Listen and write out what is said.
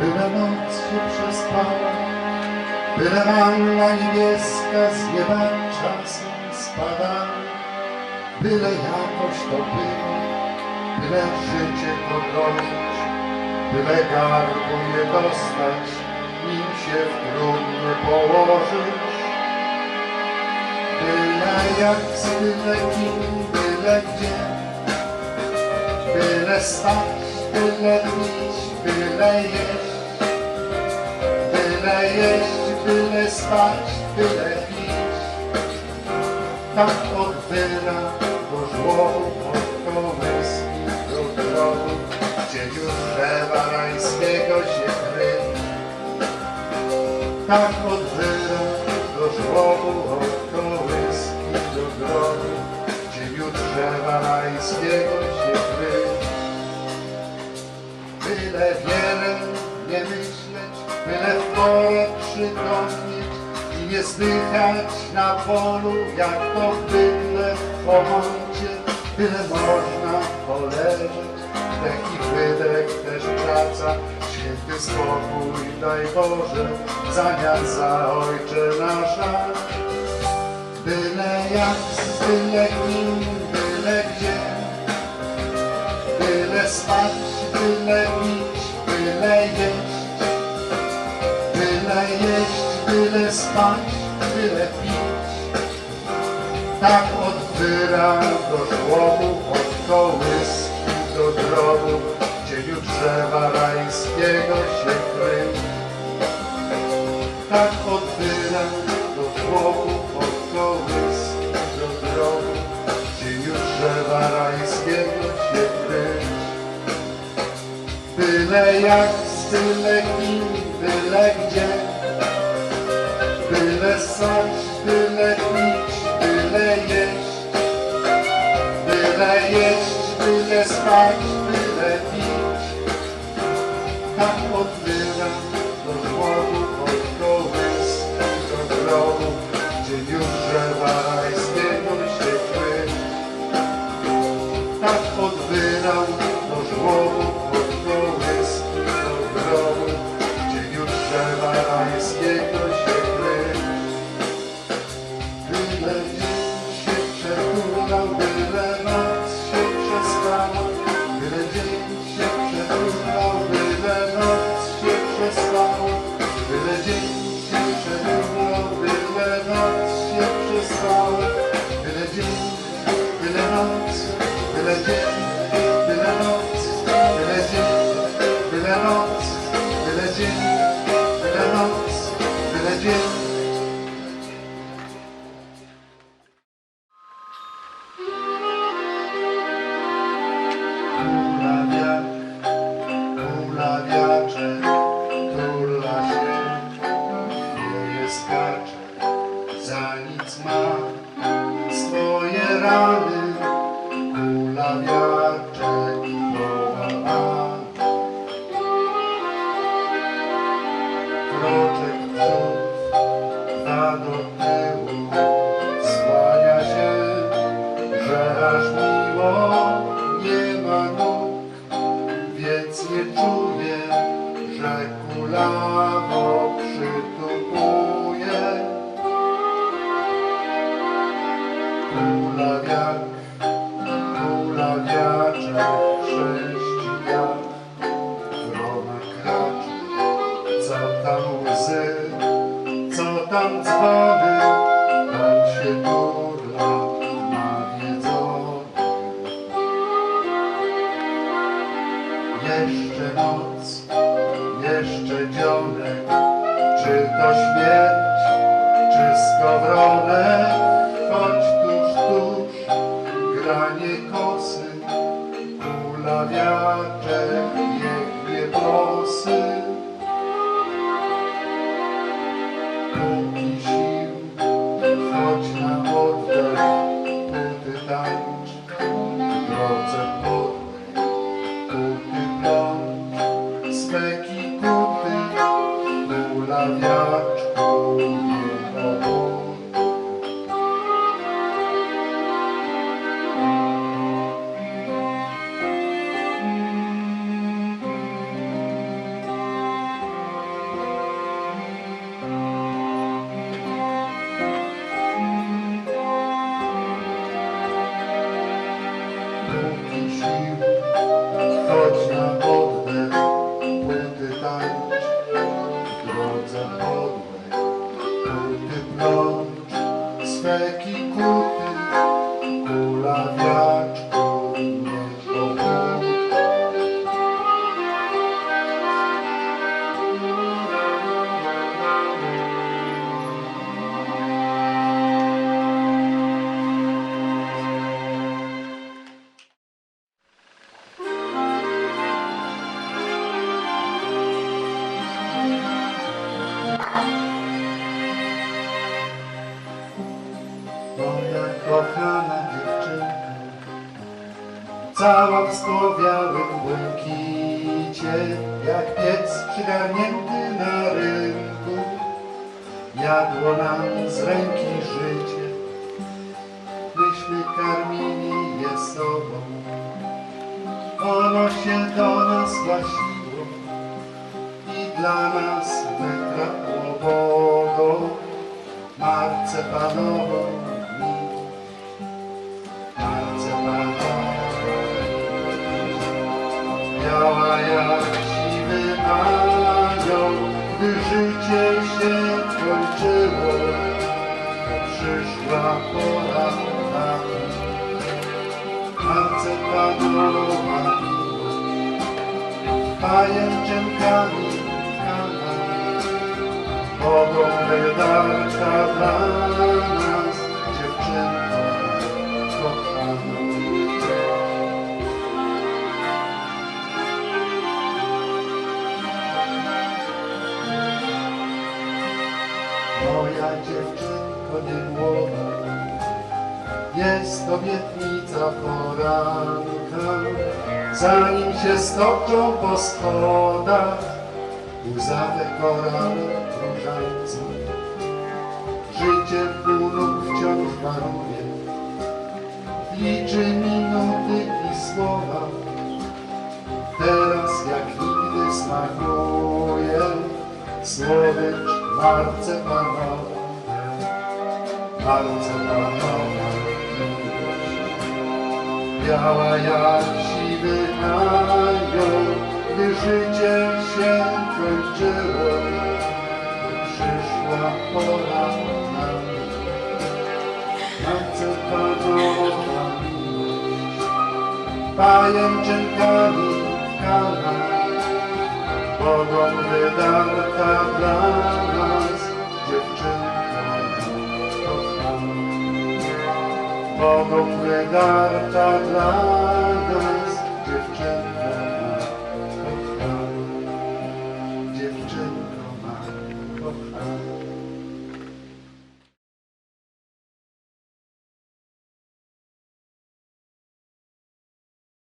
byle noc się przespała, byle manna niebieska z nieba czasem spada, byle jakoś to było, byle życie pogodzić, byle gardło nie dostać, nim się w trumnie położyć. Byle jak z byle kim, byle gdzie, byle stać, byle pić, byle jeść, byle jeść, byle spać, byle pić. Tak od wyra do żłobu, od kołyski do grobu, gdzie już drzewa rajskiego się kryli. Tak od polu, jak to bydle w pomoncie. Byle można poleżeć, wdech i wydech też praca, święty spokój daj Boże, w zamian za Ojcze nasza. Byle jak, byle kim, byle gdzie, Byle spać, byle pić, byle jeść. Byle jeść, byle spać, byle pić. Tak od do żłobu, od kołyski do drogu, gdzie już drzewa rajskiego się kryli. Tak od do żłobu, od kołyski do drogu, gdzie już drzewa rajskiego się kryli. Byle jak, z byle kim, byle gdzie, Tak od rany. Kula woła ma. Kroczek w przód, dwa do tyłu, słania się, że aż miło nie ma nóg, więc nie czuję, że kulawo przytupuje. Jeszcze noc, jeszcze dzionek, czy to śmierć, czy skowronek, choć tuż, tuż, granie kosy, kula wiaczek, kula wiaczku, swe ki kote, ou la vya. Cała w spowiałym błękicie, jak piec przygarnięty na rynku, jadło nam z ręki życie, myśmy karmili je sobą, ono się do nas głasiło i dla nas wykradło Bogo marcepanową miłość, Biała jak siwy anioł, gdy życie się kończyło, przyszła pora na marcepanowa miłość, pajęczynkami tkana mogą wydarta dla Moja dziewczynko niemłoda, jest obietnica poranka, zanim się stoczą po schodach łzawe korale różańca. Życie bólu wciąż waruje, liczy minuty i słowa. Teraz jak nigdy smakuje słodycz marcepanowa, marcepanowa miłość. Biała jak siwy anioł, gdy życie się kończyło, przyszła pora na marcepanowa miłość. Pajęczynkami tkana, Bogom wydarta dla nas dziewczynka kochana. Bogom wydarta dla